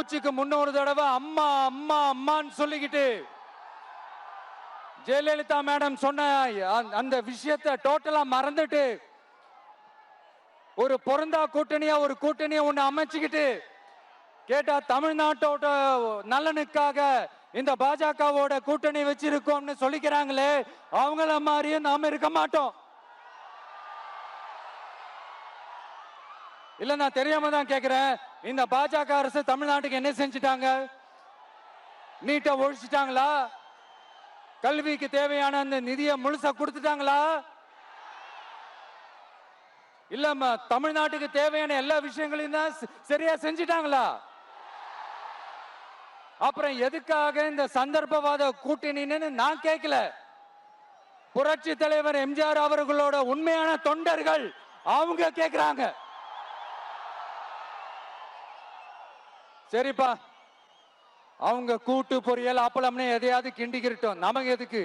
மூச்சுக்கு முன்னொரு தடவை அம்மா அம்மா அம்மான்னு சொல்லிக்கிட்டு ஜெயலலிதா மேடம் சொன்ன அந்த- விஷயத்தை டோட்டலா மறந்துட்டு ஒரு பொருந்தா கூட்டணியா ஒரு கூட்டணியை ஒண்ணு அமைச்சுக்கிட்டு கேட்டா தமிழ்நாட்டோட நலனுக்காக இந்த பாஜகவோட கூட்டணி வச்சிருக்கோம்னு சொல்லிக்கிறாங்களே அவங்கள மாதிரியே நாம இருக்க மாட்டோம். இல்ல நான் தெரியாம தான் கேக்குறேன். இந்த பாஜக அரசு தமிழ்நாட்டுக்கு என்ன செஞ்சுட்டாங்க? நீட்டை ஒழிச்சிட்டாங்களா? கல்விக்கு தேவையான அந்த நிதியை முழுசா கொடுத்துட்டாங்களா? இல்ல தமிழ்நாட்டுக்கு தேவையான எல்லா விஷயங்களையும் தான் சரியா செஞ்சுட்டாங்களா? அப்புறம் எதுக்காக இந்த சந்தர்ப்பவாத கூட்டணின்னு நான் கேட்கல புரட்சி தலைவர் எம்ஜிஆர் அவர்களோட உண்மையான தொண்டர்கள் அவங்க கேட்கிறாங்க சரிப்பா. அவங்க கூட்டு பொரியல் அப்பளம்னு எதையாவது கிண்டிக்கிட்டோம் நமக்கு எதுக்கு?